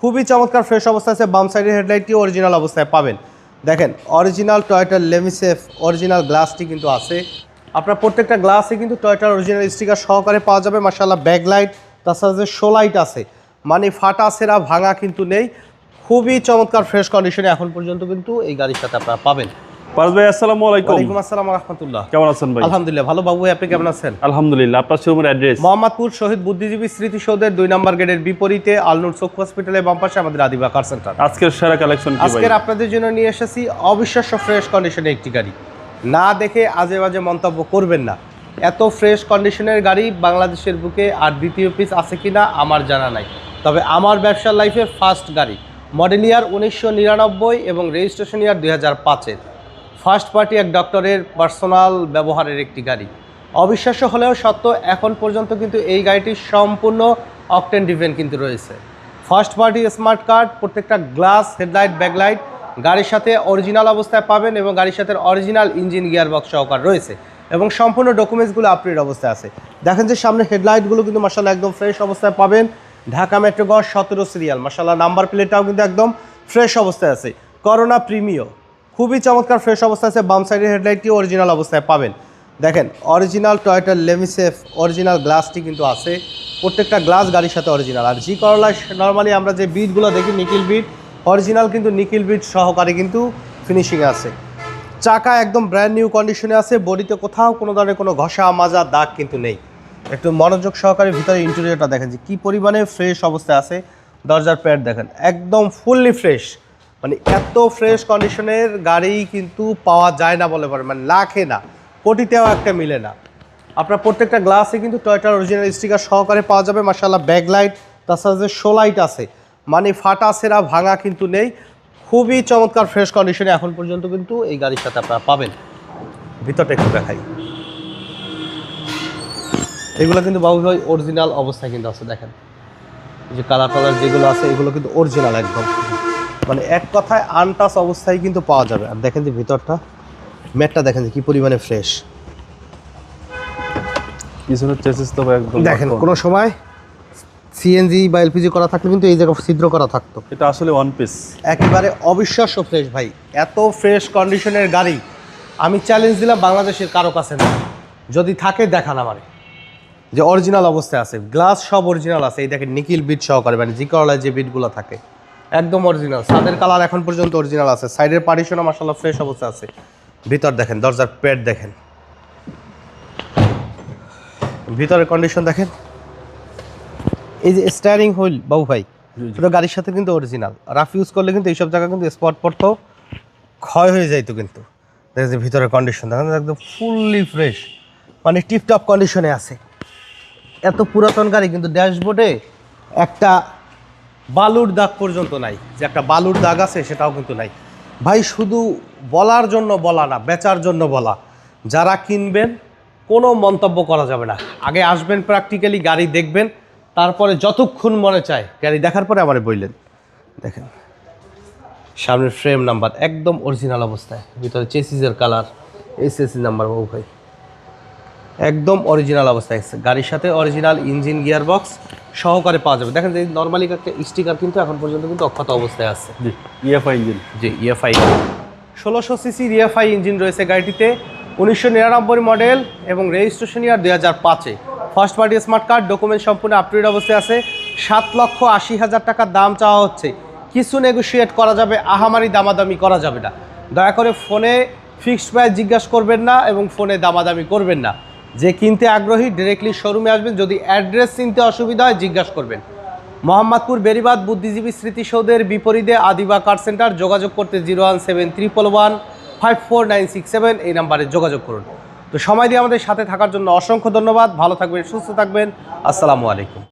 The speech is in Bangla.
খুবই চমৎকার ফ্রেশ অবস্থায় আছে, বাম সাইডের হেডলাইটটি অরিজিনাল অবস্থায় পাবেন। দেখেন অরিজিনাল টয়টার লেমিসেফ অরিজিনাল গ্লাসটি কিন্তু আছে। আপনার প্রত্যেকটা গ্লাসে কিন্তু টয়টার অরিজিনাল স্টিকার সহকারে পাওয়া যাবে মাসাল্লাহ ব্যাকলাইট তাছাড়া যে শোলাইট আছে মানে ফাটা, সেরা, ভাঙা কিন্তু নেই। খুবই চমৎকার ফ্রেশ কন্ডিশনে এখন পর্যন্ত কিন্তু এই গাড়ির সাথে আপনারা পাবেন। পারস ভাই আসসালামু আলাইকুম। ওয়ালাইকুম আসসালাম রহমতুল্লাহ। কেমন আছেন ভাই? আলহামদুলিল্লাহ ভালো। বাবু ভাই, আপনি কেমন আছেন? আলহামদুলিল্লাহ আপনার শোরুমের অ্যাড্রেস? মোহাম্মদপুর শহীদ বুদ্ধিজীবী স্মৃতিসৌধের নম্বর গেটের বিপরীতে আলনুর চোখ হসপিটালের বাম পাশে আমাদের আদিবা কার সেন্টার আজকের সেরা কালেকশন কি ভাই? আজকের আপনাদের জন্য নিয়ে এসেছি অবিশ্বাস্য ফ্রেশ কন্ডিশনে একটি গাড়ি। না দেখে আজে বাজে মন্তব্য করবেন না। এত ফ্রেশ কন্ডিশনের গাড়ি বাংলাদেশের বুকে আর দ্বিতীয় পিস আছে কিনা আমার জানা নাই। তবে আমার ব্যবসার লাইফে ফার্স্ট গাড়ি। মডেল ইয়ার উনিশশো নিরানব্বই এবং রেজিস্ট্রেশন ইয়ার দুই হাজার পাঁচের। ফার্স্ট পার্টি এক ডক্টরের পার্সোনাল ব্যবহারের একটি গাড়ি। অবিশ্বাস্য হলেও সত্য, এখন পর্যন্ত কিন্তু এই গাড়িটি সম্পূর্ণ অকটেন ডিভেন কিন্তু রয়েছে। ফার্স্ট পার্টি স্মার্ট কার্ড, প্রত্যেকটা গ্লাস, হেডলাইট, ব্যাকলাইট গাড়ির সাথে অরিজিনাল অবস্থায় পাবেন এবং গাড়ির সাথে অরিজিনাল ইঞ্জিন গিয়ার বক্স সহকার রয়েছে এবং সম্পূর্ণ ডকুমেন্টসগুলো আপডেট অবস্থায় আছে। দেখেন যে সামনে হেডলাইটগুলো কিন্তু মাসাল্লাহ একদম ফ্রেশ অবস্থায় পাবেন। ঢাকা মেট্রো গড় সতেরো সিরিয়াল মাসাল্লাহ নাম্বার প্লেটটাও কিন্তু একদম ফ্রেশ অবস্থায় আছে। করোনা প্রিমিও খুবই চমৎকার ফ্রেশ অবস্থা আছে, বাম সাইডের হেডলাইটটি অরিজিনাল অবস্থায় পাবেন। দেখেন অরিজিনাল টয়টার লেমিসেফ অরিজিনাল গ্লাসটি কিন্তু আছে। প্রত্যেকটা গ্লাস গাড়ির সাথে অরিজিনাল আর জি করলায় নর্মালি আমরা যে বিটগুলো দেখি নিকিল বিট অরিজিনাল কিন্তু নিকিল বিট সহকারে কিন্তু ফিনিশিংয়ে আছে। চাকা একদম ব্র্যান্ড নিউ কন্ডিশনে আছে, বডিতে কোথাও কোনো ধরনের কোনো ঘষা, মাজা, দাগ কিন্তু নেই। একটু মনোযোগ সহকারে ভিতরে ইন্টেরিয়রটা দেখেন যে কী পরিমাণে ফ্রেশ অবস্থায় আছে। দরজার প্যাড দেখেন, একদম ফুললি ফ্রেশ মানে এত ফ্রেশ কন্ডিশনের গাড়ি কিন্তু পাওয়া যায় না বলে পারে মানে লাখে না, কোটিতেও একটা মিলে না। আপনার প্রত্যেকটা গ্লাসে কিন্তু টয়টার অরিজিনাল স্টিকার সহকারে পাওয়া যাবে। মাসাল্লাহ ব্যাকলাইট তাছাড়া যে শোলাইট আছে মানে ফাটা সেরা ভাঙা কিন্তু নেই। খুবই চমৎকার ফ্রেশ কন্ডিশনে এখন পর্যন্ত কিন্তু এই গাড়ির সাথে আপনারা পাবেন। ভিতরটা একটু দেখাই। এগুলো কিন্তু বাবু ভাই অরিজিনাল অবস্থায় কিন্তু আছে, দেখেন। যে কালার কালার যেগুলো আছে, এগুলো কিন্তু অরিজিনাল একদম। মানে এক কথায় আনটাস অবস্থায় কিন্তু পাওয়া যাবে। আর দেখেন যে ভিতরটা ম্যাটটা দেখেন যে কি পরিমাণে ফ্রেশ পিছনের চেসিস তো একদম দেখেন। কোনো সময় সিএনজি বা এলপিজি করা থাকলে কিন্তু এই জায়গায় ছিদ্র করা থাকতো। এটা আসলে ওয়ান পিস একেবারে অবিশ্বাস্য ফ্রেশ ভাই। এত ফ্রেশ কন্ডিশনের গাড়ি আমি চ্যালেঞ্জ দিলাম বাংলাদেশের কারও কাছে না। যদি থাকে দেখান আমারে। যে অরিজিনাল অবস্থায় আছে। গ্লাস সব অরিজিনাল আছে। এই দেখেন নিকিল বিট সহকারে মানে জি করলায় যে বিটগুলো থাকে। একদম অরিজিনাল সাদের কালার এখন পর্যন্ত অরিজিনাল আছে। সাইডের পার্টিশনও মাসাল্লাহ ফ্রেশ অবস্থা আছে। ভিতর দেখেন দরজার প্যাড দেখেন। ভিতরের কন্ডিশন দেখেন। এই যে স্টারিং হুইল বাবু ভাই পুরো গাড়ির সাথে কিন্তু অরিজিনাল রাফ ইউজ করলে কিন্তু এইসব জায়গা কিন্তু স্পট পড়তো ক্ষয় হয়ে যাইতো কিন্তু। দেখেন যে ভিতরের কন্ডিশন দেখেন একদম ফুললি ফ্রেশ মানে টিপটপ কন্ডিশনে আছে। এত পুরাতন গাড়ি কিন্তু ড্যাশবোর্ডে একটা বালুর দাগ পর্যন্ত নাই। যে একটা বালুর দাগ আছে, সেটাও কিন্তু নাই। ভাই, শুধু বলার জন্য বলা না, বেচার জন্য বলা। যারা কিনবেন, কোনো মন্তব্য করা যাবে না। আগে আসবেন প্র্যাকটিক্যালি গাড়ি দেখবেন, তারপরে যতক্ষণ মনে চায়, গাড়ি দেখার পরে আমারে বললেন। দেখেন সামনের ফ্রেম নাম্বার একদম অরিজিনাল অবস্থায়। ভিতরে চেসিসের কালার এসএসসি নাম্বার বাবু ভাই। একদম অরিজিনাল অবস্থায় গাড়ির সাথে অরিজিনাল ইঞ্জিন গিয়ার বক্স সহকারে পাওয়া যাবে। দেখেন যে নর্মালি একটা স্টিকার কিন্তু এখন পর্যন্ত কিন্তু অক্ষত অবস্থায় আছে। জি ইএফআই ইঞ্জিন যে ইএফআই ষোলোশো সিসি ইএফআই ইঞ্জিন রয়েছে গাড়িটিতে উনিশশো নিরানব্বই মডেল এবং রেজিস্ট্রেশন ইয়ার দুই হাজার পাঁচে। First party smart card document সম্পূর্ণ আপডেট অবস্থায় আছে। সাত লক্ষ আশি হাজার টাকার দাম চাওয়া হচ্ছে। কিছু নেগোশিয়েট করা যাবে আহামারি দামাদামি করা যাবে না। দয়া করে ফোনে ফিক্সড প্রাইস জিজ্ঞাসা করবেন না এবং ফোনে দামাদামি করবেন না। যে কিনতে আগ্রহী ডিরেক্টলি শোরুমে আসবেন। যদি অ্যাড্রেস চিনতে অসুবিধা হয়, জিজ্ঞাসা করবেন। মোহাম্মদপুর বেরিবাদ বুদ্ধিজীবী স্মৃতিসৌধের বিপরীতে আদিবা কার সেন্টার যোগাযোগ করতে zero one seven triple one five four nine six seven এই নাম্বারে যোগাযোগ করুন। তো সময় দিয়ে আমাদের সাথে থাকার জন্য অসংখ্য ধন্যবাদ। ভালো থাকবেন, সুস্থ থাকবেন। আসসালামু আলাইকুম।